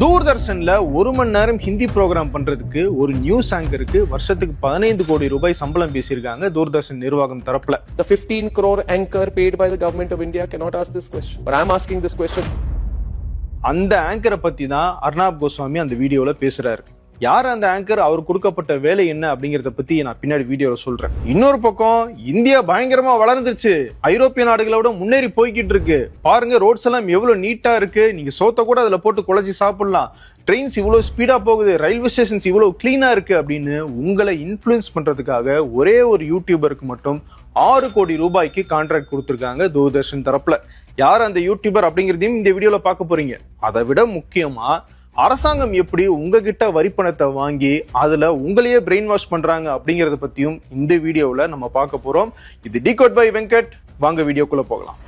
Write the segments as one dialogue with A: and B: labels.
A: தூர்தர்ஷன்ல ஒரு மணி நேரம் ஹிந்தி ப்ரோக்ராம் பண்றதுக்கு ஒரு நியூஸ் ஆங்கருக்கு வருஷத்துக்கு பதினைந்து கோடி ரூபாய் சம்பளம் பேசியிருக்காங்க தூர்தர்ஷன் நிர்வாகம் தரப்புல
B: The 15 crore anchor paid by the government of India cannot ask this question. But I'm asking this question.
A: அந்த ஆங்கரை பத்தி தான் அர்னாப் கோஸ்வாமி அந்த வீடியோல பேசுறாரு யார் அந்த ஆங்கர் அவர் கொடுக்கப்பட்ட வேலை என்ன அப்படிங்கறத பத்தி நான் பின்னாடி வீடியோல சொல்றேன். இன்னொரு பக்கம் இந்தியா பயங்கரமா வளர்ந்துருச்சு. ஐரோப்பிய நாடுகளோட விட முன்னேறி போய்கிட்டு இருக்கு. பாருங்க ரோட்ஸ் எல்லாம் எவ்வளவு நீட்டா இருக்கு. நீங்க சோத்த கூட அதுல போட்டு குழச்சி சாப்பிடலாம். ட்ரெயின்ஸ் இவ்வளவு ஸ்பீடா போகுது. ரயில்வே ஸ்டேஷன்ஸ் இவ்வளவு கிளீனா இருக்கு அப்படின்னு உங்களை இன்ஃப்ளூயன்ஸ் பண்றதுக்காக ஒரே ஒரு யூடியூபருக்கு மட்டும் ஆறு கோடி ரூபாய்க்கு கான்ட்ராக்ட் கொடுத்துருக்காங்க தூர்தர்ஷன் தரப்புல. யார் அந்த யூடியூபர் அப்படிங்கிறதையும் இந்த வீடியோல பார்க்க போறீங்க. அதை விட முக்கியமா அரசாங்கம் எப்படி உங்ககிட்ட வரி பணத்தை வாங்கி அதுல உங்களையே பிரெயின் வாஷ் பண்றாங்க அப்படிங்கறத பத்தியும் இந்த வீடியோவில் நம்ம பார்க்க போறோம். இது டிகோட் பை வெங்கட். வாங்க வீடியோக்குள்ள போகலாம்.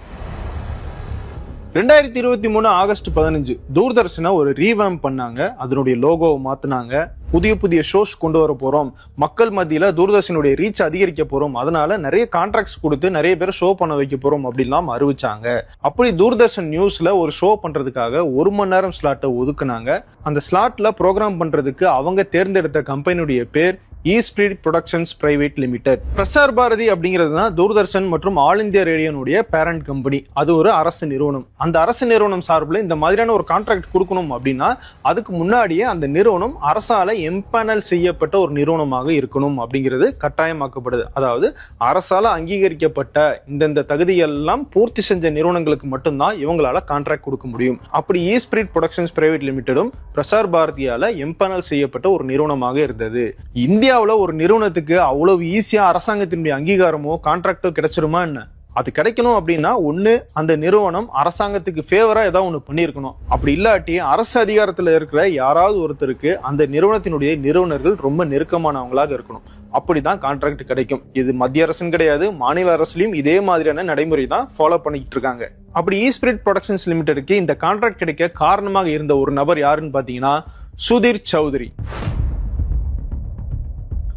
A: ரெண்டாயிரத்தி இருபத்தி மூணு ஆகஸ்ட் பதினஞ்சு தூர்தர்ஷனை ஒரு ரீவேம் பண்ணாங்க. அதனுடைய லோகோவை மாத்தினாங்க. புதிய புதிய ஷோஸ் கொண்டு வர போகிறோம் மக்கள் மத்தியில் தூர்தர்ஷனுடைய ரீச் அதிகரிக்க போகிறோம் அதனால நிறைய கான்ட்ராக்ட்ஸ் கொடுத்து நிறைய பேர் ஷோ பண்ண வைக்க போகிறோம் அப்படின்லாம் அறிவிச்சாங்க. அப்படி தூர்தர்ஷன் நியூஸில் ஒரு ஷோ பண்ணுறதுக்காக ஒரு மணி நேரம் ஸ்லாட்டை ஒதுக்குனாங்க. அந்த ஸ்லாட்டில் ப்ரோக்ராம் பண்ணுறதுக்கு அவங்க தேர்ந்தெடுத்த கம்பெனியுடைய பேர் E Spirit productions private limited Prasar Bharati அப்படிங்கிறது தான் தூர்தர்ஷன் மற்றும் ஆல் இந்தியா ரேடியோனுடைய பேரண்ட் கம்பெனி அது ஒரு அரசு நிறுவனம். அந்த அரசு நிறுவனம் சார்பில் இந்த மாதிரியான ஒரு கான்ட்ராக்ட் கொடுக்கணும் அப்படின்னா அதுக்கு முன்னாடியே அந்த நிறுவனம் அரசால எம்பேனல் செய்யப்பட்ட ஒரு நிறுவனமாக இருக்கணும் அப்படிங்கிறது கட்டாயமாக்கப்படுது. அதாவது அரசால் அங்கீகரிக்கப்பட்ட இந்தந்த தகுதியெல்லாம் பூர்த்தி செஞ்ச நிறுவனங்களுக்கு மட்டும்தான் இவங்களால கான்ட்ராக்ட் கொடுக்க முடியும். அப்படி ஈ ஸ்பிரிட் ப்ரொடக்ஷன்ஸ் பிரைவேட் லிமிடெடும் பிரசார் பாரதியால எம்பேனல் செய்யப்பட்ட ஒரு நிறுவனமாக இருந்தது. இந்தியாவில் ஒரு நிறுவனத்துக்கு அவ்வளவு ஈஸியாக அரசாங்கத்தினுடைய அங்கீகாரமோ கான்ட்ராக்டோ கிடைச்சிருமா என்ன? அது கிடைக்கணும் அப்படின்னா ஒன்று அந்த நிறுவனம் அரசாங்கத்துக்கு ஃபேவராக ஏதாவது ஒன்று பண்ணியிருக்கணும். அப்படி இல்லாட்டி அரசு அதிகாரத்தில் இருக்கிற யாராவது ஒருத்தருக்கு அந்த நிறுவனத்தினுடைய நிறுவனர்கள் ரொம்ப நெருக்கமானவங்களாக இருக்கணும். அப்படி தான் கான்ட்ராக்ட் கிடைக்கும். இது மத்திய அரசுன்னு கிடையாது மாநில அரசுலையும் இதே மாதிரியான நடைமுறை தான் ஃபாலோ பண்ணிக்கிட்டு இருக்காங்க. அப்படி ஈஸ்பிரிட் ப்ரொடக்ஷன்ஸ் லிமிடெடுக்கு இந்த கான்ட்ராக்ட் கிடைக்க காரணமாக இருந்த ஒரு நபர் யாருன்னு பார்த்தீங்கன்னா சுதீர் சௌத்ரி.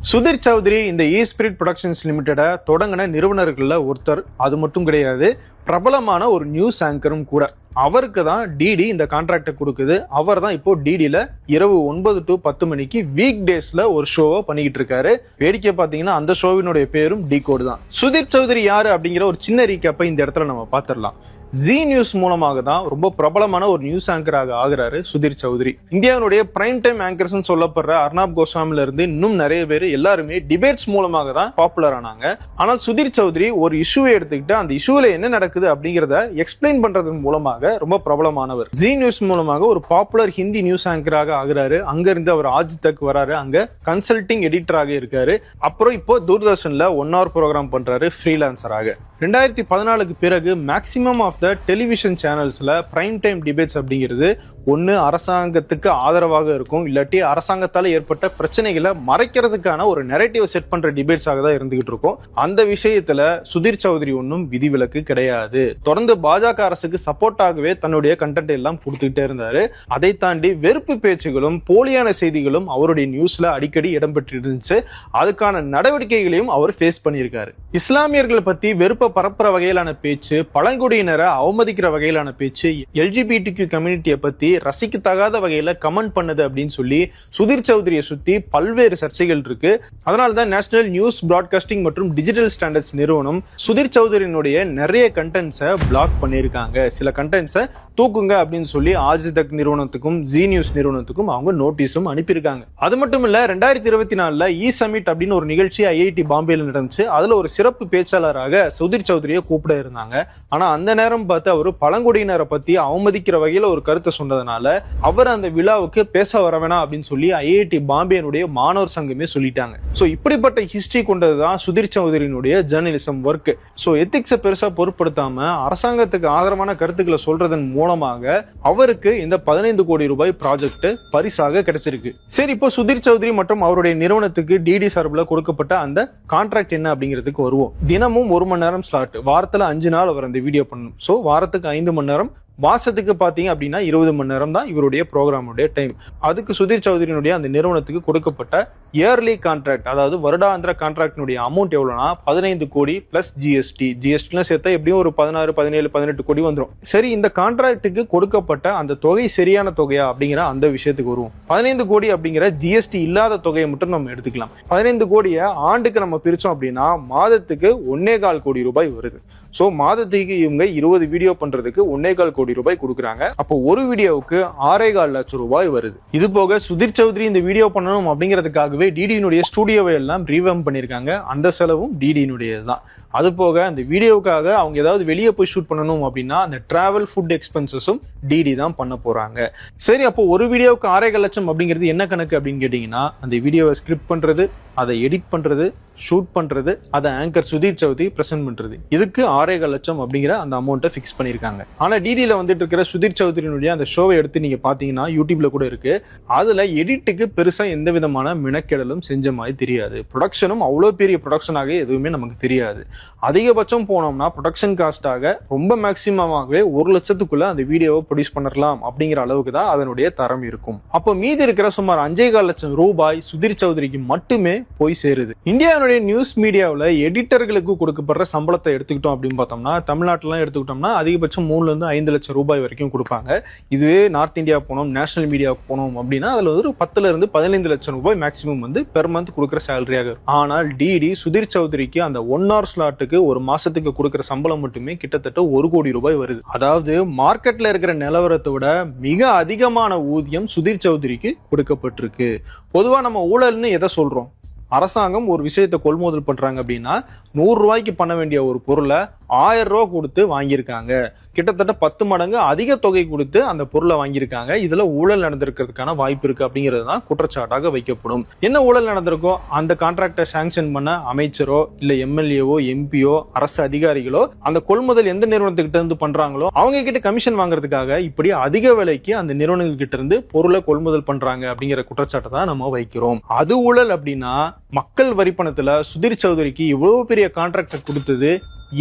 A: சுதீர் சௌத்ரி இந்த இ ஸ்பிரிட் ப்ரொடக்ஷன்ஸ் லிமிடெடை தொடங்கின நிறுவனர்களில் ஒருத்தர். அது மட்டும் கிடையாது பிரபலமான ஒரு நியூஸ் ஆங்கரும் கூட. அவருக்கு தான் டிடி இந்த கான்ட்ராக்டை கொடுக்குது. அவர் தான் இப்போ டிடியில் இரவு ஒன்பது டு பத்து மணிக்கு வீக் டேஸில் ஒரு ஷோவை பண்ணிக்கிட்டு இருக்காரு. வேடிக்கை பார்த்தீங்கன்னா அந்த ஷோவினுடைய பேரும் டி கோடு தான். சுதீர் சௌத்ரி யார் அப்படிங்கிற ஒரு சின்ன ரீகேப்பை இந்த இடத்துல நம்ம பார்த்துடலாம். ஜி நியூஸ் மூலமாக தான் ரொம்ப பிரபலமான ஒரு நியூஸ் ஆங்கராக ஆகிறாரு சுதீர் சௌத்ரி. இந்தியாவுடைய பிரைம் டைம் ஆங்கர்ஸ் சொல்லப்படுற அர்னாப் கோஸ்வாமில இருந்து இன்னும் நிறைய பேர் எல்லாருமே டிபேட்ஸ் மூலமாக தான் பாப்புலர் ஆனாங்க. ஆனால் சுதீர் சௌத்ரி ஒரு இஷ்யூவை எடுத்துக்கிட்டு அந்த இஷ்யூல என்ன நடக்குது அப்படிங்கிறத எக்ஸ்பிளைன் பண்றதன் மூலமாக ரொம்ப பிரபலமானவர். ஜி நியூஸ் மூலமாக ஒரு பாப்புலர் ஹிந்தி நியூஸ் ஆங்கராக ஆகிறாரு. அங்க இருந்து அவர் ஆஜித்தக் வராரு. அங்க கன்சல்டிங் எடிட்டராக இருக்காரு. அப்புறம் இப்போ தூர்தர்ஷன்ல ஒன் ஹவர் ப்ரோக்ராம் பண்றாரு ஃப்ரீலான்சராக ரெண்டாயிரத்தி பதினாலுக்கு பிறகு மேக்சிமம் ஆஃப் த டெலிவிஷன் சேனல்ஸில் ப்ரைம் டைம் டிபேட்ஸ் அப்படிங்கிறது ஒன்று அரசாங்கத்துக்கு ஆதரவாக இருக்கும். இல்லாட்டி அரசாங்கத்தால் ஏற்பட்ட பிரச்சனைகளை மறைக்கிறதுக்கான ஒரு நெரட்டிவ் செட் பண்ணுற டிபேட்ஸாக தான் இருந்துகிட்டு இருக்கும். அந்த விஷயத்தில் சுதீர் சௌத்ரி ஒன்றும் விதிவிலக்கு கிடையாது. தொடர்ந்து பாஜக அரசுக்கு சப்போர்ட்டாகவே தன்னுடைய கண்டென்ட் எல்லாம் கொடுத்துக்கிட்டே இருந்தார். அதை தாண்டி வெறுப்பு பேச்சுகளும் போலியான செய்திகளும் அவருடைய நியூஸில் அடிக்கடி இடம்பெற்று இருந்துச்சு அதுக்கான நடவடிக்கைகளையும் அவர் ஃபேஸ் பண்ணியிருக்காரு. இஸ்லாமியர்களை பற்றி வெறுப்பு பரப்புற வகையிலான பேச்சு பழங்குடியினரை அவமதிக்கிற வகையிலான பேச்சு எல்ஜிபிடிக்கு கம்யூனிட்டியை பத்தி ரசிக்கத்தகாத வகையில கமெண்ட் பண்ணுது அப்படின்னு சொல்லி சுதீர் சௌத்ரியை சுத்தி பல்வேறு சர்ச்சைகள் இருக்கு. அதனால தான் நேஷனல் நியூஸ் பிராட்காஸ்டிங் மற்றும் டிஜிட்டல் ஸ்டாண்டர்ட்ஸ் நிறுவனம் சுதீர் சௌத்ரியினுடைய நிறைய கண்டென்ட்ஸை பிளாக் பண்ணியிருக்காங்க. சில கண்டென்ட்ஸை தூக்குங்க அப்படின்னு சொல்லி ஆஜிதக் நிறுவனத்துக்கும் ஜி நியூஸ் நிறுவனத்துக்கும் அவங்க நோட்டீஸும் அனுப்பியிருக்காங்க. அது மட்டும் இல்ல ரெண்டாயிரத்தி இருபத்தி நாலுல e இ சமிட் அப்படின்னு ஒரு நிகழ்ச்சி ஐஐடி பாம்பேல நடந்துச்சு. அதுல ஒரு சிறப்பு பேச்சாளராக சுதீர் சௌத்ரியை கூப்பிட இருந்தாங்க. ஆனா அந்த நேரம் பார்த்து அவர் பழங்குடியினரை பத்தி அவமதிக்கிற வகையில ஒரு கருத்தை சொன்னதுனால அவர் அந்த விழாவுக்கு பேச வர வேணாம் அப்படின்னு சொல்லி ஐஐடி பாம்பேனுடைய மாணவர் சங்கமே சொல்லிட்டாங்க. ஸோ இப்படிப்பட்ட ஹிஸ்டரி கொண்டதுதான் சுதீர் சௌத்ரியினுடைய ஜேர்னலிசம் ஒர்க் ஸோ எத்திக்ஸை பெருசா பொருட்படுத்தாம அரசாங்கத்துக்கு ஆதரவான கருத்துக்களை சொல்றதன் மூலமாக அவருக்கு இந்த பதினைந்து கோடி ரூபாய் ப்ராஜெக்ட் பரிசாக கிடைச்சிருக்கு. சரி இப்போ சுதீர் சௌத்ரி மற்றும் அவருடைய நிறுவனத்துக்கு டிடி சார்பில் கொடுக்கப்பட்ட அந்த கான்ட்ராக்ட் என்ன அப்படிங்கிறதுக்கு வருவோம். தினமும் ஒரு மணி நேரம் ஸ்லாட் வாரத்தில் அஞ்சு நாள் அவர் அந்த வீடியோ பண்ணணும். ஸோ வாரத்துக்கு ஐந்து மணி நேரம் மாசத்துக்கு பார்த்தீங்க அப்படின்னா இருபது மணி நேரம் தான் இவருடைய ப்ரோக்ராமுடைய டைம் அதுக்கு சுதீர் சௌதரியினுடைய அந்த நிறுவனத்துக்கு கொடுக்கப்பட்ட இயர்லி கான்ட்ராக்ட் அதாவது வருடாந்திர கான்ட்ராக்டினுடைய அமௌண்ட் எவ்வளோனா பதினைந்து கோடி பிளஸ் ஜிஎஸ்டி ஜிஎஸ்டிலாம் சேர்த்தா எப்படியும் ஒரு பதினாறு பதினேழு பதினெட்டு கோடி வந்துடும் சரி இந்த கான்ட்ராக்ட்டுக்கு கொடுக்கப்பட்ட அந்த தொகை சரியான தொகையா அப்படிங்கிற அந்த விஷயத்துக்கு வருவோம். பதினைந்து கோடி அப்படிங்கிற ஜிஎஸ்டி இல்லாத தொகையை மட்டும் நம்ம எடுத்துக்கலாம். பதினைந்து கோடியை ஆண்டுக்கு நம்ம பிரித்தோம் அப்படின்னா மாதத்துக்கு ஒன்னே கால் கோடி ரூபாய் வருது. ஸோ மாதத்துக்கு இவங்க இருபது வீடியோ பண்ணுறதுக்கு ஒன்னே கால் கோடி கோடி ரூபாய் கொடுக்குறாங்க. அப்போ ஒரு வீடியோவுக்கு ஆறே கால் லட்சம் ரூபாய் வருது. இது போக சுதீர் சௌத்ரி இந்த வீடியோ பண்ணணும் அப்படிங்கிறதுக்காகவே டிடியினுடைய ஸ்டூடியோவை எல்லாம் ரீவம் பண்ணியிருக்காங்க. அந்த செலவும் டிடியினுடையது தான் அது போக அந்த வீடியோவுக்காக அவங்க ஏதாவது வெளியே போய் ஷூட் பண்ணணும் அப்படின்னா அந்த டிராவல் ஃபுட் எக்ஸ்பென்சஸும் டிடி தான் பண்ண போறாங்க. சரி அப்போ ஒரு வீடியோவுக்கு ஆறேகால் லட்சம் அப்படிங்கிறது என்ன கணக்கு அப்படின்னு கேட்டிங்கன்னா அந்த வீடியோவை ஸ்கிரிப்ட் பண்ணுறது அதை எடிட் பண்ணுறது ஷூட் பண்ணுறது அதை ஆங்கர் சுதீர் சௌத்ரி ப்ரெசென்ட் பண்ணுறது இதுக்கு ஆறேகால் லட்சம் அப்படிங்கிற அந்த அமௌண்ட்டை ஃபிக்ஸ் பண்ணியிருக்காங்க. ஆனால் டிடியில் வந்துட்டு இருக்கிற சுதீர் சௌத்ரியினுடைய அந்த ஷோவை எடுத்து நீங்கள் பார்த்தீங்கன்னா யூடியூப்ல கூட இருக்கு. அதில் எடிட்டுக்கு பெருசாக எந்த விதமான மினக்கெடலும் செஞ்ச மாதிரி தெரியாது. ப்ரொடக்ஷனும் அவ்வளோ பெரிய ப்ரொடக்ஷனாக எதுவுமே நமக்கு தெரியாது. அதிகபட்சம் போனோம்னா ப்ரொடக்ஷன் காஸ்ட்டாக ரொம்ப மேக்சிமமாகவே ஒரு லட்சத்துக்குள்ள அந்த வீடியோவை ப்ரொடியூஸ் பண்ணலாம் அப்படிங்கிற அளவுக்கு தான் அதனுடைய தரம் இருக்கும். அப்போ மீதி இருக்கிற சுமார் அஞ்சே கால் லட்சம் ரூபாய் சுதீர் சௌத்ரிக்கு மட்டுமே போய் சேருது. இந்தியாவுடைய நியூஸ் மீடியாவில் எடிட்டர்களுக்கு கொடுக்கப்படுற சம்பளத்தை எடுத்துக்கிட்டோம் அப்படின்னு பார்த்தோம்னா தமிழ்நாட்டிலாம் எடுத்துக்கிட்டோம்னா அதிகபட்சம் மூணுலேருந்து ஐந்து லட்சம் ரூபாய் வரைக்கும் கொடுப்பாங்க. இதுவே நார்த் இந்தியா போனோம் நேஷனல் மீடியாவுக்கு போனோம் அப்படின்னா அதில் ஒரு பத்துல இருந்து பதினைந்து லட்சம் ரூபாய் மேக்ஸிமம் வந்து பெர் மந்த் கொடுக்குற சேலரியாக இருக்கும். ஆனால் டிடி சுதீர் சௌத்ரிக்கு அந்த ஒன் ஹவர் ஸ்லாட்டுக்கு ஒரு மாசத்துக்கு கொடுக்குற சம்பளம் மட்டுமே கிட்டத்தட்ட ஒரு கோடி ரூபாய் வருது. அதாவது மார்க்கெட்ல இருக்கிற நிலவரத்தை விட மிக அதிகமான ஊதியம் சுதீர் சௌத்ரிக்கு கொடுக்கப்பட்டிருக்கு. பொதுவா நம்ம ஊழல்னு எதை சொல்றோம்? அரசாங்கம் ஒரு விஷயத்தை கொள்முதல் பண்றாங்க அப்படின்னா நூறு ரூபாய்க்கு பண்ண வேண்டிய ஒரு பொருளை ஆயிரம் ரூபா கொடுத்து வாங்கியிருக்காங்க. கிட்டத்தட்ட பத்து மடங்கு அதிக தொகை கொடுத்து அந்த பொருளை வாங்கியிருக்காங்க. இதுல ஊழல் நடந்திருக்கிறதுக்கான வாய்ப்பு இருக்கு அப்படிங்கிறது தான் குற்றச்சாட்டாக வைக்கப்படும். என்ன ஊழல் நடந்திருக்கோ அந்த கான்ட்ராக்டை சாங்ஷன் பண்ண அமைச்சரோ இல்ல எம்எல்ஏவோ எம்பியோ அரசு அதிகாரிகளோ அந்த கொள்முதல் எந்த நிறுவனத்துக்கிட்ட இருந்து பண்றாங்களோ அவங்க கிட்ட கமிஷன் வாங்குறதுக்காக இப்படி அதிக விலைக்கு அந்த நிறுவனங்கள் கிட்ட இருந்து பொருளை கொள்முதல் பண்றாங்க அப்படிங்கிற குற்றச்சாட்டை தான் நம்ம வைக்கிறோம். அது ஊழல் அப்படின்னா மக்கள் வரிப்பணத்துல சுதீர் சௌதரிக்கு இவ்வளவு பெரிய கான்ட்ராக்டர் கொடுத்தது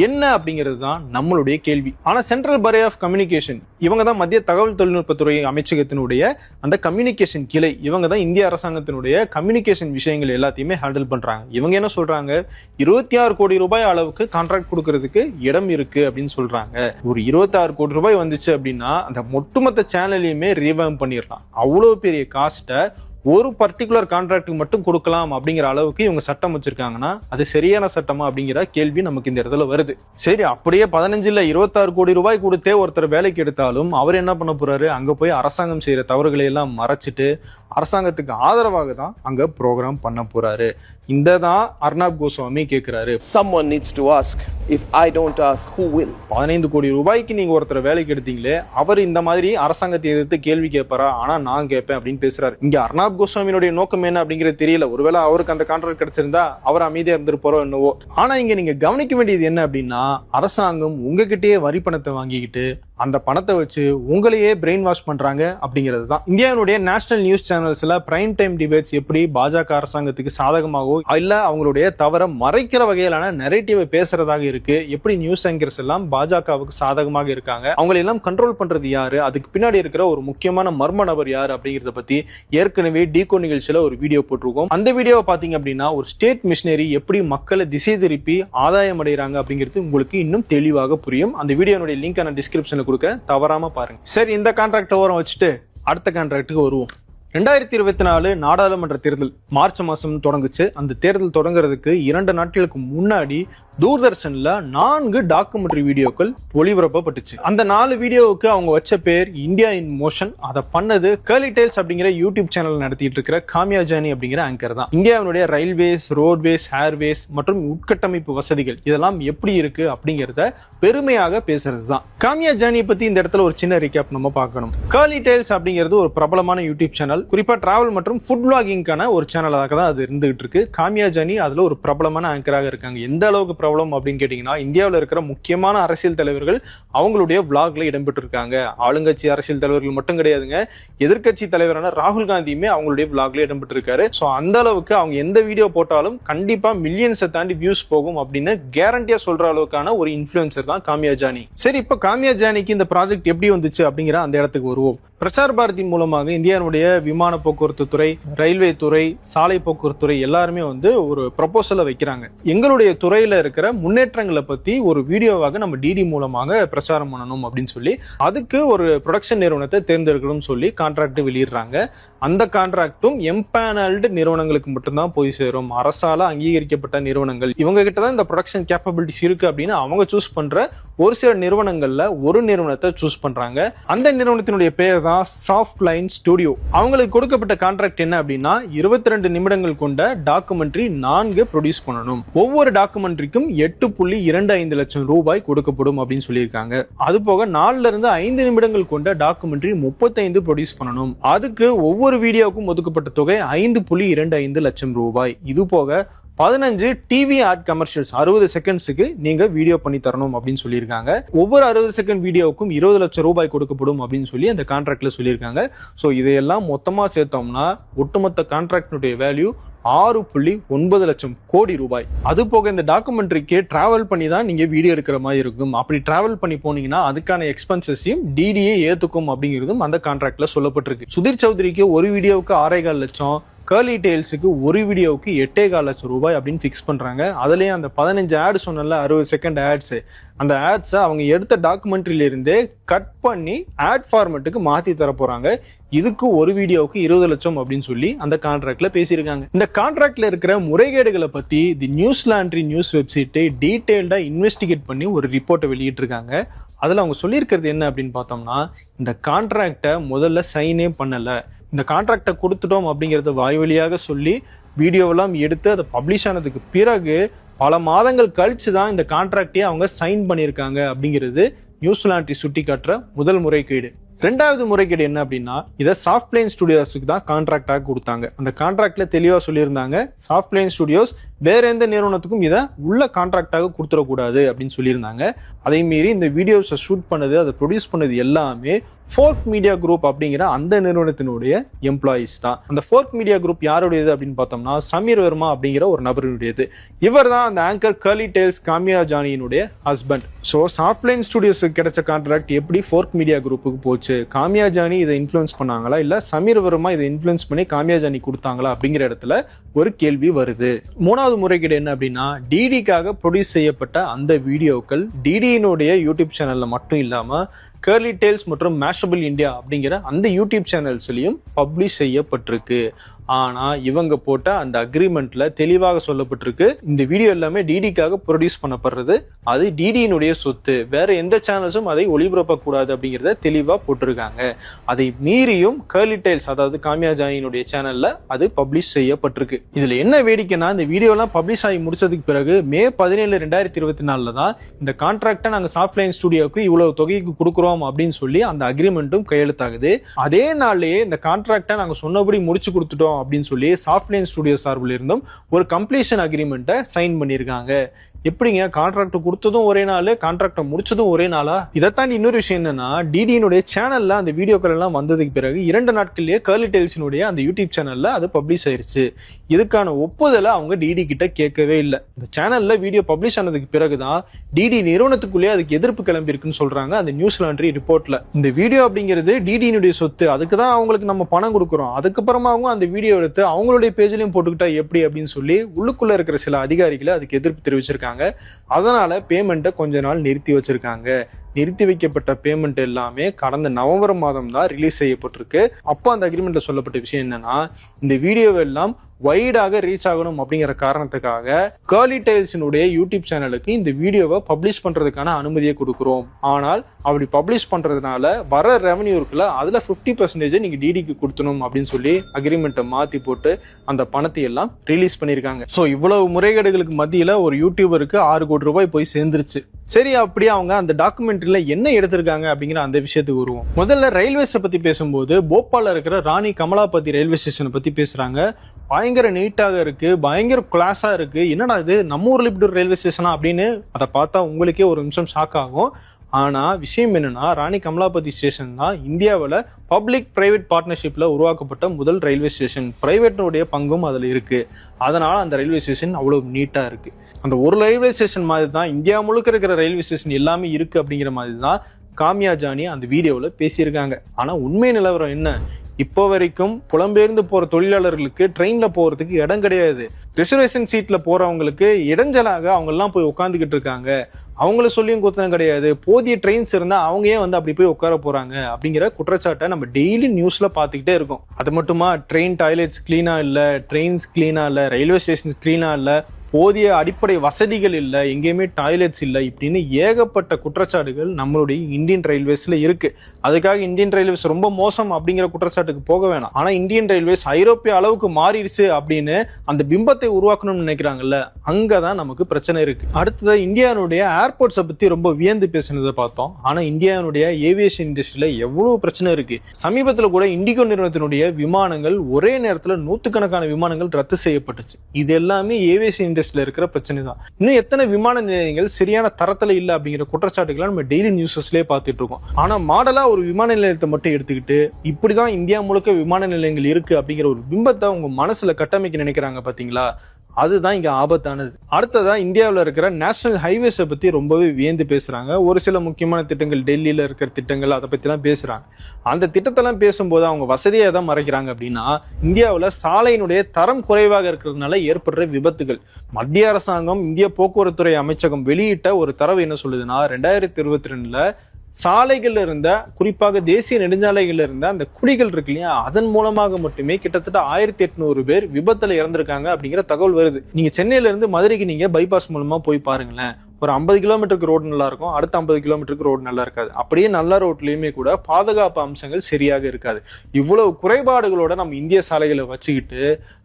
A: என்ன அப்படிங்கிறது தான் நம்மளுடைய கேள்வி. ஆனால் சென்ட்ரல் பரே ஆஃப் கம்யூனிகேஷன் இவங்க தான் மத்திய தகவல் தொழில்நுட்பத்துறை அமைச்சகத்தினுடைய அந்த கம்யூனிகேஷன் கிளை. இவங்க தான் இந்திய அரசாங்கத்தினுடைய கம்யூனிகேஷன் விஷயங்கள் எல்லாத்தையுமே ஹேண்டில் பண்ணுறாங்க இவங்க என்ன சொல்கிறாங்க இருபத்தி ஆறு கோடி ரூபாய் அளவுக்கு கான்ட்ராக்ட் கொடுக்கறதுக்கு இடம் இருக்குது அப்படின்னு சொல்கிறாங்க ஒரு இருபத்தாறு கோடி ரூபாய் வந்துச்சு அப்படின்னா அந்த ஒட்டுமொத்த சேனலையுமே ரீவேம் பண்ணிடலாம். அவ்வளோ பெரிய காஸ்ட்டை ஒரு பர்டிகுலர் கான்ட்ராக்டுக்கு மட்டும் கொடுக்கலாம் அப்படிங்கிற அளவுக்கு இவங்க சட்டம் வச்சிருக்காங்கன்னா அது சரியான சட்டமா அப்படிங்கிற கேள்வி நமக்கு இந்த இடத்துல வருது. சரி அப்படியே பதினஞ்சுல இருபத்தாறு கோடி ரூபாய் கொடுத்தே ஒருத்தர் வேலைக்கு எடுத்தாலும் அவர் என்ன பண்ண போறாரு? அங்க போய் அரசாங்கம் செய்யற தவறுகளை எல்லாம் மறைச்சிட்டு அரசாங்கத்துக்கு ஆதரவாக தான் அங்க ப்ரோக்ராம் பண்ண போறாரு. இந்த தான் அர்னாப் கோஸ்வாமி கேட்கிறாரு
B: Someone needs to ask. If I don't ask, who will?
A: பதினைந்து கோடி ரூபாய்க்கு நீங்க ஒருத்தர் வேலைக்கு எடுத்தீங்களே அவர் இந்த மாதிரி அரசாங்கத்தை எதிர்த்து கேள்வி கேட்பாரா? ஆனா நான் கேட்பேன் அப்படின்னு பேசுறாரு. இங்க அர்னாப் கோஸ்வாமியினுடைய நோக்கம் என்ன அப்படிங்கிறது தெரியல. ஒருவேளை அவருக்கு அந்த கான்ட்ராக்ட் கிடைச்சிருந்தா அவர் அமைதியா இருந்திருப்பாரோ என்னவோ. ஆனா இங்க நீங்க கவனிக்க வேண்டியது என்ன அப்படின்னா அரசாங்கம் உங்ககிட்டயே வரி பணத்தை வாங்கிக்கிட்டு அந்த பணத்தை வச்சு உங்களையே பிரெயின் வாஷ் பண்ணுறாங்க அப்படிங்கிறது தான். இந்தியாவினுடைய நேஷனல் நியூஸ் சேனல்ஸில் பிரைம் டைம் டிபேட்ஸ் எப்படி பாஜக அரசாங்கத்துக்கு சாதகமாகவோ இல்லை அவங்களுடைய தவறை மறைக்கிற வகையிலான நெரேட்டிவை பேசுறதாக இருக்கு. எப்படி நியூஸ் ஆங்கர்ஸ் எல்லாம் பாஜகவுக்கு சாதகமாக இருக்காங்க? அவங்களை எல்லாம் கண்ட்ரோல் பண்றது யாரு? அதுக்கு பின்னாடி இருக்கிற ஒரு முக்கியமான மர்ம நபர் யார் அப்படிங்கிறத பத்தி ஏற்கனவே டீகோ நிகழ்ச்சியில ஒரு வீடியோ போட்டிருக்கோம். அந்த வீடியோவை பார்த்தீங்க அப்படின்னா ஒரு ஸ்டேட் மிஷினரி எப்படி மக்களை திசை திருப்பி ஆதாயம் அடைகிறாங்க அப்படிங்கிறது உங்களுக்கு இன்னும் தெளிவாக புரியும். அந்த வீடியோனுடைய லிங்க் நான் டிஸ்கிரிப்ஷனில் கொடுக்குறேன் தவறாம பாருங்க. சரி இந்த கான்ட்ராக்ட் ஓரம் வச்சுட்டு அடுத்த கான்ட்ராக்ட்டுக்கு வருவோம். ரெண்டாயிரத்தி இருபத்தி நாலு நாடாளுமன்ற தேர்தல் மார்ச் மாசம் தொடங்குச்சு. அந்த தேர்தல் தொடங்குறதுக்கு இரண்டு நாட்களுக்கு முன்னாடி தூர்தர்ஷன்ல நான்கு டாக்குமெண்ட்ரி வீடியோக்கள் ஒளிபரப்பப்பட்டுச்சு. அந்த நாலு வீடியோவுக்கு அவங்க வச்ச பேர் இந்தியா இன் மோஷன் அதை பண்ணது கேர்லி டெய்ல்ஸ் அப்படிங்கிற யூடியூப் சேனல் நடத்திட்டு இருக்கிற காமியா ஜானி அப்படிங்கிற ஆங்கர் தான். இந்தியாவினுடைய ரயில்வேஸ் ரோட்வேஸ் ஏர்வேஸ் மற்றும் உட்கட்டமைப்பு வசதிகள் இதெல்லாம் எப்படி இருக்கு அப்படிங்கிறத பெருமையாக பேசுறது தான். காமியா ஜானியை பத்தி இந்த இடத்துல ஒரு சின்ன ரீகேப் நம்ம பார்க்கணும். கேர்லி டெய்ல்ஸ் அப்படிங்கிறது ஒரு பிரபலமான யூடியூப் சேனல் குறிப்பா டிராவல் மற்றும் ஃபுட் vlogging-க்கான ஒரு சேனலாக தான் அது இருந்துகிட்டு இருக்கு. காமியா ஜானி அதுல ஒரு பிரபலமான ஆங்கராக இருக்காங்க. எந்த அளவுக்கு ப்ராப்ளம் அப்படின்னு கேட்டிங்கன்னா இந்தியாவில் இருக்கிற முக்கியமான அரசியல் தலைவர்கள் அவங்களுடைய விளாக்ல இடம்பெற்றிருக்காங்க. ஆளுங்கட்சி அரசியல் தலைவர்கள் மட்டும் கிடையாதுங்க. எதிர்க்கட்சி தலைவரான ராகுல் காந்தியுமே அவங்களுடைய விளாக்ல இடம்பெற்றிருக்காரு. ஸோ அந்த அளவுக்கு அவங்க எந்த வீடியோ போட்டாலும் கண்டிப்பா மில்லியன்ஸை தாண்டி வியூஸ் போகும் அப்படின்னு கேரண்டியா சொல்ற அளவுக்கான ஒரு இன்ஃப்ளூயன்சர் தான் காமியா ஜானி. சரி இப்போ காமியா ஜானிக்கு இந்த ப்ராஜெக்ட் எப்படி வந்துச்சு அப்படிங்கிற அந்த இடத்துக்கு வருவோம். பிரசார் பாரதி மூலமாக இந்தியாவுடைய விமான போக்குவரத்து துறை ரயில்வே துறை சாலை போக்குவரத்து துறை எல்லாருமே வந்து ஒரு ப்ரப்போசலை வைக்கிறாங்க. எங்களுடைய துறையில் இருக்க இருக்கிற முன்னேற்றங்களை பத்தி ஒரு வீடியோவாக நம்ம டிடி மூலமாக பிரச்சாரம் பண்ணணும் அப்படின்னு சொல்லி அதுக்கு ஒரு ப்ரொடக்ஷன் நிறுவனத்தை தேர்ந்தெடுக்கணும்னு சொல்லி கான்ட்ராக்ட் வெளியிடுறாங்க. அந்த கான்ட்ராக்டும் எம்பேனல்டு நிறுவனங்களுக்கு மட்டும்தான் போய் சேரும். அரசால அங்கீகரிக்கப்பட்ட நிறுவனங்கள். இவங்க கிட்ட தான் இந்த ப்ரொடக்ஷன் கேப்பபிலிட்டிஸ் இருக்கு அப்படின்னு அவங்க சூஸ் பண்ற ஒரு சில நிறுவனங்கள்ல ஒரு நிறுவனத்தை சூஸ் பண்றாங்க. அந்த நிறுவனத்தினுடைய பேர் தான் சாஃப்ட் லைன் ஸ்டுடியோ அவங்களுக்கு கொடுக்கப்பட்ட கான்ட்ராக்ட் என்ன அப்படின்னா இருபத்தி ரெண்டு நிமிடங்கள் கொண்ட டாக்குமெண்ட்ரி நான்கு ப்ரொடியூஸ் பண்ணணும். ஒவ்வொரு டாக்குமெண்ட்ரிக்கும் எட்டு புள்ளி இரண்டு ஐந்து லட்சம் ரூபாய் கொடுக்கப்படும் அப்படின்னு சொல்லியிருக்காங்க. அது போக நாலுல இருந்து ஐந்து நிமிடங்கள் கொண்ட டாக்குமெண்ட்ரி முப்பத்தைந்து ப்ரொடியூஸ் பண்ணணும். அதுக்கு ஒவ்வொரு வீடியோவுக்கும் ஒதுக்கப்பட்ட தொகை ஐந்து புள்ளி இரண்டு ஐந்து லட்சம் ரூபாய். இது போக பதினஞ்சு டிவி ஆட் கமர்ஷியல்ஸ் அறுபது செகண்ட்ஸுக்கு நீங்க வீடியோ பண்ணி தரணும் அப்படின்னு சொல்லியிருக்காங்க. ஒவ்வொரு அறுபது செகண்ட் வீடியோவுக்கும் இருபது லட்சம் ரூபாய் கொடுக்கப்படும் அப்படின்னு சொல்லி அந்த கான்ட்ராக்ட்ல சொல்லியிருக்காங்க. ஸோ இதையெல்லாம் மொத்தமா சேர்த்தோம்னா ஒட்டுமொத்த கான்ட்ராக்டினுடைய வேல்யூ ஆறு புள்ளி ஒன்பது லட்சம் கோடி ரூபாய். அது போக இந்த டாக்குமெண்ட்ரிக்கு டிராவல் பண்ணி தான் நீங்க வீடியோ எடுக்கிற மாதிரி இருக்கும். அப்படி டிராவல் பண்ணி போனீங்கன்னா அதுக்கான எக்ஸ்பென்சஸையும் டிடிஏ ஏத்துக்கும் அப்படிங்கிறதும் அந்த கான்ட்ராக்ட்ல சொல்லப்பட்டிருக்கு. சுதீர் சௌத்ரிக்கு ஒரு வீடியோவுக்கு ஆறேகால் லட்சம் கேர்லி டெய்ல்ஸுக்கு ஒரு வீடியோவுக்கு எட்டே கால் லட்சம் ரூபாய் அப்படின்னு ஃபிக்ஸ் பண்ணுறாங்க அதுலேயும் அந்த பதினஞ்சு ஆட் சொன்னல அறுபது செகண்ட் ஆட்ஸு அந்த ஆட்ஸை அவங்க எடுத்த டாக்குமெண்ட்ரியிலிருந்தே கட் பண்ணி ஆட் ஃபார்மெட்டுக்கு மாற்றி தர போகிறாங்க இதுக்கு ஒரு வீடியோவுக்கு இருபது லட்சம் அப்படின்னு சொல்லி அந்த கான்ட்ராக்ட்ல பேசியிருக்காங்க. இந்த கான்ட்ராக்ட்ல இருக்கிற முறைகேடுகளை பத்தி தி நியூஸ் லாண்ட்ரி நியூஸ் வெப்சைட்டை டீட்டெயில்டாக இன்வெஸ்டிகேட் பண்ணி ஒரு ரிப்போர்ட்டை வெளியிட்டிருக்காங்க. அதில் அவங்க சொல்லியிருக்கிறது என்ன அப்படின்னு பார்த்தோம்னா இந்த கான்ட்ராக்டை முதல்ல சைனே பண்ணலை. இந்த கான்ட்ராக்டை கொடுத்துட்டோம் அப்படிங்கறத வாய்வழியாக சொல்லி வீடியோவெல்லாம் எடுத்து அதை பப்ளிஷ் ஆனதுக்கு பிறகு பல மாதங்கள் கழிச்சு தான் இந்த கான்ட்ராக்டே அவங்க சைன் பண்ணியிருக்காங்க அப்படிங்கிறது நியூசிலாண்டை சுட்டி காட்டுற முதல் முறைகேடு. ரெண்டாவது முறைகேடு என்ன அப்படின்னா இதை சாஃப்ட் பிளேன் ஸ்டுடியோஸுக்கு தான் கான்ட்ராக்டாக கொடுத்தாங்க. அந்த கான்ட்ராக்டில் தெளிவாக சொல்லியிருந்தாங்க சாஃப்ட் பிளேன் ஸ்டுடியோஸ் வேற எந்த நிறுவனத்துக்கும் இதை உள்ள கான்ட்ராக்டாக கொடுத்துடக்கூடாது அப்படின்னு சொல்லியிருந்தாங்க. அதே மீறி இந்த வீடியோஸை ஷூட் பண்ணது அதை ப்ரொடியூஸ் பண்ணது எல்லாமே ஃபோர்க் மீடியா குரூப் அப்படிங்கிற அந்த நிறுவனத்தினுடைய எம்ப்ளாயீஸ் தான். அந்த ஃபோர்க் மீடியா குரூப் யாருடையது அப்படின்னு பார்த்தோம்னா சமீர் வர்மா அப்படிங்கிற ஒரு நபருடையது. இவர் தான் அந்த ஆங்கர் கர்லி டேல்ஸ் காமியா ஜானியினுடைய ஹஸ்பண்ட் ஸோ சாஃப்ட்லைன் ஸ்டுடியோஸுக்கு கிடைச்ச கான்ட்ராக்ட் எப்படி ஃபோர்க் மீடியா குரூப்புக்கு போச்சு? காமியா ஜானி இதை இன்ஃப்ளூயன்ஸ் பண்ணாங்களா? இல்லை சமீர் வர்மா இதை இன்ஃப்ளூயன்ஸ் பண்ணி காமியா ஜானி கொடுத்தாங்களா? அப்படிங்கிற இடத்துல ஒரு கேள்வி வருது. மூணாவது முறைகேடு என்ன அப்படின்னா டிடிக்காக ப்ரொடியூஸ் செய்யப்பட்ட அந்த வீடியோக்கள் டிடியினுடைய யூடியூப் சேனலில் மட்டும் இல்லாமல் கேர்லி டெய்ல்ஸ் மற்றும் மேஷபிள் இந்தியா அப்படிங்கிற அந்த யூடியூப் சேனல்ஸ்லையும் பப்ளிஷ் செய்யப்பட்டிருக்கு. ஆனால் இவங்க போட்ட அந்த அக்ரிமெண்ட்ல தெளிவாக சொல்லப்பட்டிருக்கு. இந்த வீடியோ எல்லாமே டிடிக்காக ப்ரொடியூஸ் பண்ணப்படுறது. அது டிடியினுடைய சொத்து. வேற எந்த சேனல்ஸும் அதை ஒளிபரப்பக்கூடாது அப்படிங்கிறத தெளிவாக போட்டிருக்காங்க. அதை மீறியும் கேர்லி டெய்ல்ஸ் அதாவது காமியா ஜாயினுடைய சேனல்ல அது பப்ளிஷ் செய்யப்பட்டிருக்கு. இதுல என்ன வேடிக்கைன்னா இந்த வீடியோலாம் பப்ளிஷ் ஆகி முடிச்சதுக்கு பிறகு மே பதினேழு ரெண்டாயிரத்தி இருபத்தி நாலுல தான் இந்த கான்ட்ராக்டை நாங்கள் சாஃப்ட்லைன் ஸ்டுடியோக்கு இவ்வளவு தொகைக்கு கொடுக்குறோம் அப்படின்னு சொல்லி அந்த அக்ரிமெண்ட்டும் கையெழுத்தாகுது. அதே நாள்லயே இந்த கான்ட்ராக்டை நாங்கள் சொன்னபடி முடிச்சு கொடுத்துட்டோம் அப்படின்னு சொல்லி சாஃப்ட்லைன் ஸ்டுடியோ சார்பில் இருந்தும் ஒரு கம்ப்ளீஷன் அக்ரிமெண்ட்டை சைன் பண்ணியிருக்காங்க. எப்படிங்க? கான்ட்ராக்ட் கொடுத்ததும் ஒரே நாள் கான்ட்ராக்டை முடிச்சதும் ஒரே நாளா? இதை தாண்டி இன்னொரு விஷயம் என்னன்னா டிடியினுடைய சேனல்ல அந்த வீடியோக்கள் எல்லாம் வந்ததுக்கு பிறகு இரண்டு நாட்கள்லயே கர்லி டெல்ஸினுடைய அந்த யூடியூப் சேனல்ல அது பப்ளிஷ் ஆயிருச்சு. இதுக்கான ஒப்புதலை அவங்க டிடி கிட்ட கேட்கவே இல்லை. இந்த சேனல்ல வீடியோ பப்ளிஷ் ஆனதுக்கு பிறகுதான் டிடி நிறுவனத்துக்குள்ளேயே அதுக்கு எதிர்ப்பு கிளம்பி இருக்குன்னு சொல்றாங்க அந்த நியூஸ் லாண்ட்ரி ரிப்போர்ட்ல இந்த வீடியோ அப்படிங்கிறது டிடியினுடைய சொத்து. அதுக்கு தான் அவங்களுக்கு நம்ம பணம் கொடுக்குறோம். அதுக்கப்புறமாவும் அந்த வீடியோ எடுத்து அவங்களுடைய பேஜ்லயும் போட்டுக்கிட்டா எப்படி அப்படின்னு சொல்லி உள்ளுக்குள்ள இருக்கிற சில அதிகாரிகளை அதுக்கு எதிர்ப்பு தெரிவிச்சிருக்காங்க. அதனால பேமெண்ட்டை கொஞ்ச நாள் நிறுத்தி வச்சிருக்காங்க. நிறுத்தி வைக்கப்பட்ட பேமெண்ட் எல்லாமே கடந்த நவம்பர் மாதம் தான் ரிலீஸ் செய்யப்பட்டிருக்கு. அப்போ அந்த அக்ரிமெண்ட்ல சொல்லப்பட்ட விஷயம் என்னன்னா இந்த வீடியோ எல்லாம் வைடாக ரீச் ஆகணும் அப்படிங்கிற காரணத்துக்காக கேர்லி டைல்ஸினுடைய யூடியூப் சேனலுக்கு இந்த வீடியோவை பப்ளிஷ் பண்ணுறதுக்கான அனுமதியை கொடுக்குறோம். ஆனால் அப்படி பப்ளிஷ் பண்ணுறதுனால வர ரெவன்யூ இருக்குல்ல ஃபிஃப்டி பர்சன்டேஜை பர்சன்டேஜ் டிடிக்கு கொடுத்தணும் அப்படின்னு சொல்லி அக்ரிமெண்ட்டை மாற்றி போட்டு அந்த பணத்தை எல்லாம் ரிலீஸ் பண்ணியிருக்காங்க ஸோ இவ்வளவு முறைகேடுகளுக்கு மத்தியில் ஒரு யூடியூபருக்கு ஆறு கோடி ரூபாய் போய் சேர்ந்துருச்சு. சரி அப்படியே அவங்க அந்த டாக்குமெண்ட் டாக்குமெண்ட்ரியில என்ன எடுத்திருக்காங்க அப்படிங்கிற அந்த விஷயத்துக்கு வருவோம். முதல்ல ரயில்வேஸை பத்தி பேசும்போது போபால்ல இருக்கிற ராணி கமலாபதி ரயில்வே ஸ்டேஷனை பத்தி பேசுறாங்க. பயங்கர நீட்டாக இருக்கு பயங்கர கிளாஸா இருக்கு. என்னடா இது? நம்ம ஊர்ல இப்படி ஒரு ரயில்வே ஸ்டேஷனா அப்படின்னு அதை பார்த்தா உங்களுக்கே ஒரு நிமிஷம் ஷாக் ஆகும். ஆனால் விஷயம் என்னென்னா ராணி கமலாபதி ஸ்டேஷன் தான் இந்தியாவில் பப்ளிக் ப்ரைவேட் பார்ட்னர்ஷிப்பில் உருவாக்கப்பட்ட முதல் ரயில்வே ஸ்டேஷன் ப்ரைவேட்னுடைய பங்கும் அதில் இருக்குது அதனால் அந்த ரயில்வே ஸ்டேஷன் அவ்வளோ நீட்டாக இருக்குது அந்த ஒரு ரயில்வே ஸ்டேஷன் மாதிரி தான் இந்தியா முழுக்க இருக்கிற ரயில்வே ஸ்டேஷன் எல்லாமே இருக்குது அப்படிங்கிற மாதிரி தான் காமியா ஜானி அந்த வீடியோவில் பேசியிருக்காங்க. ஆனால் உண்மை நிலவரம் என்ன? இப்போ வரைக்கும் புலம்பெயர்ந்து போற தொழிலாளர்களுக்கு ட்ரெயின்ல போறதுக்கு இடம் கிடையாது. ரிசர்வேஷன் சீட்ல போறவங்களுக்கு இடைஞ்சலாக அவங்க எல்லாம் போய் உட்காந்துக்கிட்டு இருக்காங்க. அவங்கள சொல்லியும் குத்தனம் கிடையாது. போதிய ட்ரெயின்ஸ் இருந்தால் அவங்க ஏன் வந்து அப்படி போய் உட்கார போகிறாங்க அப்படிங்கிற குற்றச்சாட்டை நம்ம டெய்லி நியூஸில் பார்த்துக்கிட்டே இருக்கோம். அது மட்டுமா ட்ரெயின் டாய்லெட்ஸ் க்ளீனாக இல்லை ட்ரெயின்ஸ் க்ளீனாக இல்லை ரயில்வே ஸ்டேஷன்ஸ் க்ளீனாக இல்லை போதிய அடிப்படை வசதிகள் இல்லை எங்கேயுமே டாய்லெட்ஸ் இல்லை இப்படின்னு ஏகப்பட்ட குற்றச்சாட்டுகள் நம்மளுடைய இந்தியன் ரயில்வேஸில் இருக்குது அதுக்காக இந்தியன் ரயில்வேஸ் ரொம்ப மோசம் அப்படிங்கிற குற்றச்சாட்டுக்கு போக வேணாம். ஆனால் இந்தியன் ரயில்வேஸ் ஐரோப்பிய அளவுக்கு மாறிடுச்சு அப்படின்னு அந்த பிம்பத்தை உருவாக்கணும்னு நினைக்கிறாங்கல்ல அங்கே தான் நமக்கு பிரச்சனை இருக்குது அடுத்தது இந்தியாவுடைய ஏர்போர்ட்ஸை பற்றி ரொம்ப வியந்து பேசினதை பார்த்தோம். ஆனால் இந்தியாவுடைய ஏவியேஷன் இண்டஸ்ட்ரியில் எவ்வளோ பிரச்சனை இருக்குது சமீபத்தில் கூட இண்டிகோ நிறுவனத்தினுடைய விமானங்கள் ஒரே நேரத்தில் நூற்றுக்கணக்கான விமானங்கள் ரத்து செய்யப்பட்டுச்சு. இது எல்லாமே ஏவியேஷன் இண்டஸ்ட்ரியில் இருக்கிற பிரச்சனை தான் இன்னும் எத்தனை விமான நிலையங்கள் சரியான தரத்துல இல்ல அப்படிங்கிற குற்றச்சாட்டுகளை நம்ம டெய்லி நியூஸஸ்லேயே பார்த்துட்டு இருக்கோம் ஆனா மாடலா ஒரு விமான நிலையத்தை மட்டும் எடுத்துக்கிட்டு இப்படிதான் இந்தியா முழுக்க விமான நிலையங்கள் இருக்கு அப்படிங்கிற ஒரு பிம்பத்தை உங்கள் மனசுல கட்டமைக்க நினைக்கிறாங்க பாத்தீங்களா? அதுதான் இங்கே ஆபத்தானது. அடுத்ததாக இந்தியாவில் இருக்கிற நேஷனல் ஹைவேஸை பற்றி ரொம்பவே வியந்து பேசுகிறாங்க ஒரு சில முக்கியமான திட்டங்கள் டெல்லியில் இருக்கிற திட்டங்கள் அதை பற்றிலாம் பேசுகிறாங்க அந்த திட்டத்தெல்லாம் பேசும்போது அவங்க வசதியை தான் மறைக்கிறாங்க அப்படின்னா இந்தியாவில் சாலையினுடைய தரம் குறைவாக இருக்கிறதுனால ஏற்படுற விபத்துகள். மத்திய அரசாங்கம் இந்திய போக்குவரத்துறை அமைச்சகம் வெளியிட்ட ஒரு தரவு என்ன சொல்லுதுன்னா ரெண்டாயிரத்தி இருபத்தி ரெண்டில் சாலைகளில் இருந்த குறிப்பாக தேசிய நெடுஞ்சாலைகளில் இருந்த அந்த குழிகள் இருக்கு இல்லையா? அதன் மூலமாக மட்டுமே கிட்டத்தட்ட ஆயிரத்தி எட்நூறு பேர் விபத்துல இறந்திருக்காங்க அப்படிங்கிற தகவல் வருது. நீங்க சென்னையில இருந்து மதுரைக்கு நீங்க பைபாஸ் மூலமா போய் பாருங்களேன். ஒரு ஐம்பது கிலோமீட்டருக்கு ரோடு நல்லா இருக்கும் அடுத்த ஐம்பது கிலோமீட்டருக்கு ரோடு நல்லா இருக்காது அப்படியே நல்ல ரோட்லேயுமே கூட பாதுகாப்பு அம்சங்கள் சரியாக இருக்காது. இவ்வளவு குறைபாடுகளோட நம்ம இந்திய சாலைகளை வச்சுக்கிட்டு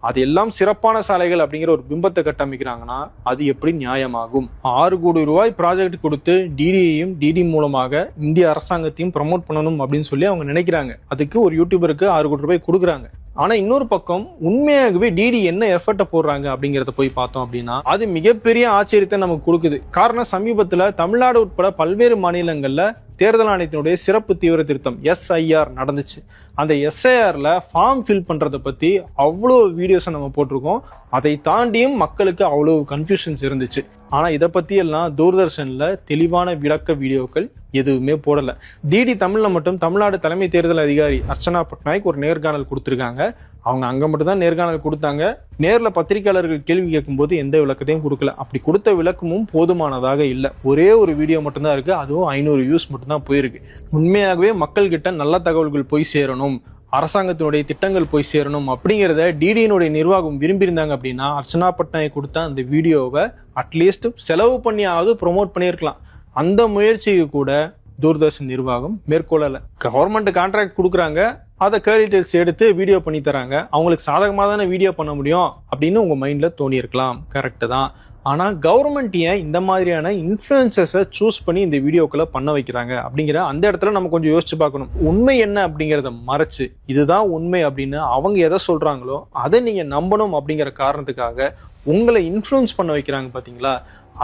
A: அது எல்லாம் சிறப்பான சாலைகள் அப்படிங்கிற ஒரு பிம்பத்தை கட்டமைக்கிறாங்கன்னா அது எப்படி நியாயமாகும்? ஆறு கோடி ரூபாய் ப்ராஜெக்ட் கொடுத்து டிடியையும் டிடி மூலமாக இந்திய அரசாங்கத்தையும் ப்ரமோட் பண்ணணும் அப்படின்னு சொல்லி அவங்க நினைக்கிறாங்க. அதுக்கு ஒரு யூடியூபருக்கு ஆறு கோடி ரூபாய் கொடுக்குறாங்க. ஆனா இன்னொரு பக்கம் உண்மையாகவே டிடி என்ன எஃபர்ட்டை போடுறாங்க அப்படிங்கறத போய் பார்த்தோம் அப்படின்னா அது மிகப்பெரிய ஆச்சரியத்தை நமக்கு கொடுக்குது. காரணம் சமீபத்துல தமிழ்நாடு உட்பட பல்வேறு மாநிலங்கள்ல தேர்தல் ஆணையத்தினுடைய சிறப்பு தீவிர திருத்தம் எஸ்ஐஆர் நடந்துச்சு. அந்த எஸ்ஐஆர்ல ஃபார்ம் ஃபில் பண்றதை பத்தி அவ்வளோ வீடியோஸை நம்ம போட்டிருக்கோம். அதை தாண்டியும் மக்களுக்கு அவ்வளோ கன்ஃபியூஷன்ஸ் இருந்துச்சு. ஆனால் இதை பற்றியெல்லாம் எல்லாம் தெளிவான விளக்க வீடியோக்கள் எதுவுமே போடலை. டிடி தமிழில் மட்டும் தமிழ்நாடு தலைமை தேர்தல் அதிகாரி அர்ச்சனா பட்நாயக் ஒரு நேர்காணல் கொடுத்துருக்காங்க. அவங்க அங்கே மட்டும்தான் நேர்காணல் கொடுத்தாங்க. நேரில் பத்திரிகையாளர்கள் கேள்வி கேட்கும்போது எந்த விளக்கத்தையும் கொடுக்கல. அப்படி கொடுத்த விளக்கமும் போதுமானதாக இல்லை. ஒரே ஒரு வீடியோ மட்டும்தான் இருக்குது அதுவும் ஐநூறு வியூஸ் மட்டும்தான் போயிருக்கு. உண்மையாகவே மக்கள்கிட்ட நல்ல தகவல்கள் போய் சேரணும். அரசாங்கத்தினுடைய திட்டங்கள் போய் சேரணும் அப்படிங்கிறத டிடியினுடைய நிர்வாகம் விரும்பியிருந்தாங்க அப்படின்னா அர்ச்சனா பட்நாயக் கொடுத்த அந்த வீடியோவை அட்லீஸ்ட் செலவு பண்ணியாவது ப்ரொமோட் பண்ணியிருக்கலாம். அந்த முயற்சிக்கு கூட தூர்தர்ஷன் நிர்வாகம் மேற்கொள்ளலை. கவர்மெண்ட் கான்ட்ராக்ட் கொடுக்குறாங்க. அதை கேரிட்டல்ஸ் எடுத்து வீடியோ பண்ணி தராங்க. அவங்களுக்கு சாதகமாக தானே வீடியோ பண்ண முடியும் அப்படின்னு உங்கள் மைண்டில் தோணியிருக்கலாம். கரெக்டு தான். ஆனால் கவர்மெண்ட் ஏன் இந்த மாதிரியான இன்ஃப்ளூயன்சஸை சூஸ் பண்ணி இந்த வீடியோக்களை பண்ண வைக்கிறாங்க அப்படிங்கிற அந்த இடத்துல நம்ம கொஞ்சம் யோசிச்சு பார்க்கணும். உண்மை என்ன அப்படிங்கிறத மறைச்சு இதுதான் உண்மை அப்படின்னு அவங்க எதை சொல்கிறாங்களோ அதை நீங்கள் நம்பணும் அப்படிங்கிற காரணத்துக்காக உங்களை இன்ஃப்ளூயன்ஸ் பண்ண வைக்கிறாங்க பார்த்தீங்களா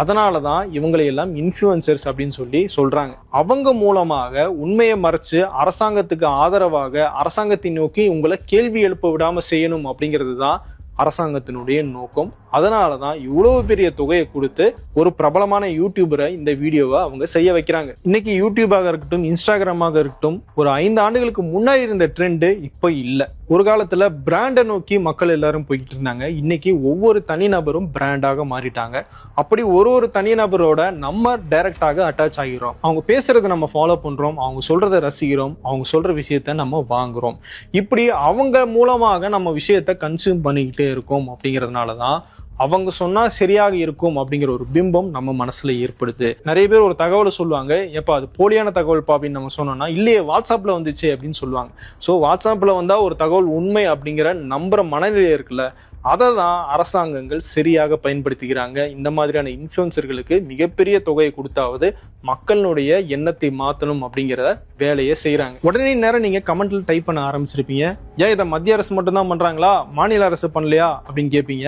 A: அதனால தான் இவங்களை எல்லாம் இன்ஃப்ளூயன்சர்ஸ் அப்படின்னு சொல்லி சொல்றாங்க. அவங்க மூலமாக உண்மையை மறைச்சு அரசாங்கத்துக்கு ஆதரவாக அரசாங்கத்தை நோக்கி உங்களை கேள்வி எழுப்ப விடாம செய்யணும் அப்படிங்கிறது தான் அரசாங்கத்தினுடைய நோக்கம். அதனால தான் இவ்வளவு பெரிய தொகையை கொடுத்து ஒரு பிரபலமான யூடியூபரை இந்த வீடியோவை அவங்க செய்ய வைக்கிறாங்க. இன்னைக்கு யூடியூபாக இருக்கட்டும் இன்ஸ்டாகிராமாக இருக்கட்டும் ஒரு ஐந்து ஆண்டுகளுக்கு முன்னாடி இருந்த ட்ரெண்டு இப்போ இல்லை. ஒரு காலத்தில் பிராண்டை நோக்கி மக்கள் எல்லாரும் போய்கிட்டு இருந்தாங்க. இன்னைக்கு ஒவ்வொரு தனிநபரும் பிராண்டாக மாறிட்டாங்க. அப்படி ஒரு ஒரு தனிநபரோட நம்ம டைரக்டாக அட்டாச் ஆகிறோம் அவங்க பேசுறதை நம்ம ஃபாலோ பண்றோம். அவங்க சொல்றதை ரசிக்கிறோம். அவங்க சொல்ற விஷயத்த நம்ம வாங்குறோம். இப்படி அவங்க மூலமாக நம்ம விஷயத்த கன்சியூம் பண்ணிக்கிட்டே இருக்கோம் அப்படிங்கிறதுனால தான் அவங்க சொன்னால் சரியாக இருக்கும் அப்படிங்கிற ஒரு பிம்பம் நம்ம மனசில் ஏற்படுது. நிறைய பேர் ஒரு தகவலை சொல்லுவாங்க எப்போ அது போலியான தகவல் அப்படின்னு நம்ம சொன்னோம்னா இல்லையே வாட்ஸ்அப்பில் வந்துச்சு அப்படின்னு சொல்லுவாங்க. ஸோ வாட்ஸ்அப்பில் வந்தால் ஒரு தகவல் உண்மை அப்படிங்கிற நம்புகிற மனநிலை இருக்குல்ல அதை தான் அரசாங்கங்கள் சரியாக பயன்படுத்திக்கிறாங்க. இந்த மாதிரியான இன்ஃப்ளூயன்சர்களுக்கு மிகப்பெரிய தொகையை கொடுத்தாவது மக்களுடைய எண்ணத்தை மாற்றணும் அப்படிங்கிறத வேலையை செய்கிறாங்க உடனே நேரம் நீங்கள் கமெண்ட்ல டைப் பண்ண ஆரம்பிச்சிருப்பீங்க ஏன் இதை மத்திய அரசு மட்டும்தான் பண்ணுறாங்களா மாநில அரசு பண்ணலையா? அப்படின்னு கேட்பீங்க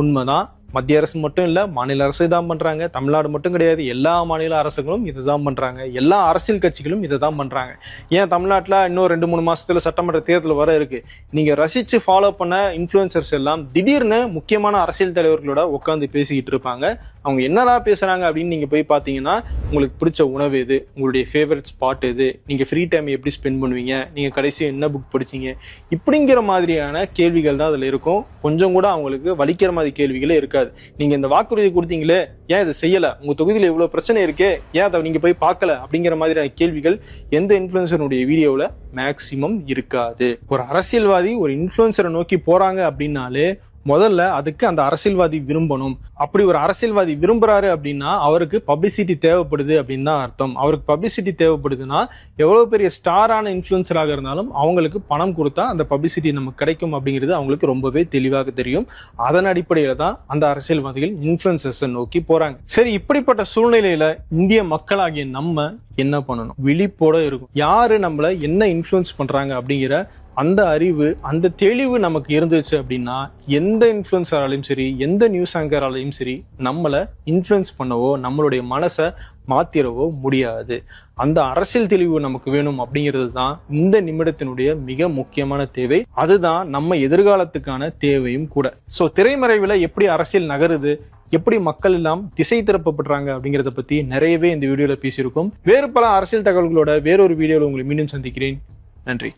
A: உண்மைதான். மத்திய அரசு மட்டும் இல்லை மாநில அரசு இதான் பண்ணுறாங்க தமிழ்நாடு மட்டும் கிடையாது. எல்லா மாநில அரசுகளும் இதை தான் பண்ணுறாங்க எல்லா அரசியல் கட்சிகளும் இதை தான் பண்ணுறாங்க ஏன் தமிழ்நாட்டில் இன்னும் ரெண்டு மூணு மாதத்தில் சட்டமன்ற தேர்தல் வர இருக்குது நீங்கள் ரசித்து ஃபாலோ பண்ண இன்ஃப்ளூயன்சர்ஸ் எல்லாம் திடீர்னு முக்கியமான அரசியல் தலைவர்களோட உட்காந்து பேசிக்கிட்டு இருப்பாங்க. அவங்க என்னடா பேசுகிறாங்க அப்படின்னு நீங்கள் போய் பார்த்தீங்கன்னா உங்களுக்கு பிடிச்ச உணவு எது? உங்களுடைய ஃபேவரட் ஸ்பாட் எது? நீங்கள் ஃப்ரீ டைம் எப்படி ஸ்பெண்ட் பண்ணுவீங்க? நீங்கள் கடைசியாக என்ன புக் படிச்சீங்க? இப்படிங்கிற மாதிரியான கேள்விகள் தான் அதில் இருக்கும். கொஞ்சம் கூட அவங்களுக்கு வலிக்கிற மாதிரி கேள்விகளே இருக்காது. நீங்கள் இந்த வாக்குறுதி கொடுத்தீங்களே ஏன் இதை செய்யலை? உங்கள் தொகுதியில் எவ்வளோ பிரச்சனை இருக்கே ஏன் அதை நீங்கள் போய் பார்க்கல? அப்படிங்கிற மாதிரியான கேள்விகள் எந்த இன்ஃப்ளூயன்சருடைய வீடியோவில் மேக்சிமம் இருக்காது. ஒரு அரசியல்வாதி ஒரு இன்ஃப்ளூயன்சரை நோக்கி போகிறாங்க அப்படின்னாலே முதல்ல அதுக்கு அந்த அரசியல்வாதி விரும்பணும். அப்படி ஒரு அரசியல்வாதி விரும்புறாரு அப்படின்னா அவருக்கு பப்ளிசிட்டி தேவைப்படுது அப்படின்னு தான் அர்த்தம். அவருக்கு பப்ளிசிட்டி தேவைப்படுதுன்னா எவ்வளவு பெரிய ஸ்டாரான இன்ஃப்ளூயன்சராக இருந்தாலும் அவங்களுக்கு பணம் கொடுத்தா அந்த பப்ளிசிட்டி நமக்கு கிடைக்கும் அப்படிங்கிறது அவங்களுக்கு ரொம்பவே தெளிவாக தெரியும். அதன் அடிப்படையில் தான் அந்த அரசியல்வாதிகள் இன்ஃப்ளூயன்சர்ஸை நோக்கி போறாங்க. சரி இப்படிப்பட்ட சூழ்நிலையில இந்திய மக்களாகிய நம்ம என்ன பண்ணணும்? விழிப்போட இருக்கும் யாரு நம்மளை என்ன இன்ஃப்ளூயன்ஸ் பண்றாங்க அப்படிங்கிற அந்த அறிவு அந்த தெளிவு நமக்கு இருந்துச்சு அப்படின்னா எந்த இன்ஃப்ளூயன்சராலையும் சரி எந்த நியூஸ் ஆங்கராலையும் சரி நம்மளை இன்ஃப்ளூயன்ஸ் பண்ணவோ நம்மளுடைய மனசை மாத்திரவோ முடியாது. அந்த அரசியல் தெளிவு நமக்கு வேணும் அப்படிங்கிறது தான் இந்த நிமிடத்தினுடைய மிக முக்கியமான தேவை. அதுதான் நம்ம எதிர்காலத்துக்கான தேவையும் கூட. ஸோ திரைமறைவில் எப்படி அரசியல் நகருது எப்படி மக்கள் எல்லாம் திசை திருப்பப்படுறாங்க அப்படிங்கிறத பத்தி நிறையவே இந்த வீடியோல பேசியிருக்கோம். வேறு பல அரசியல் தகவல்களோட வேறொரு வீடியோவில் உங்களை மீண்டும் சந்திக்கிறேன். நன்றி.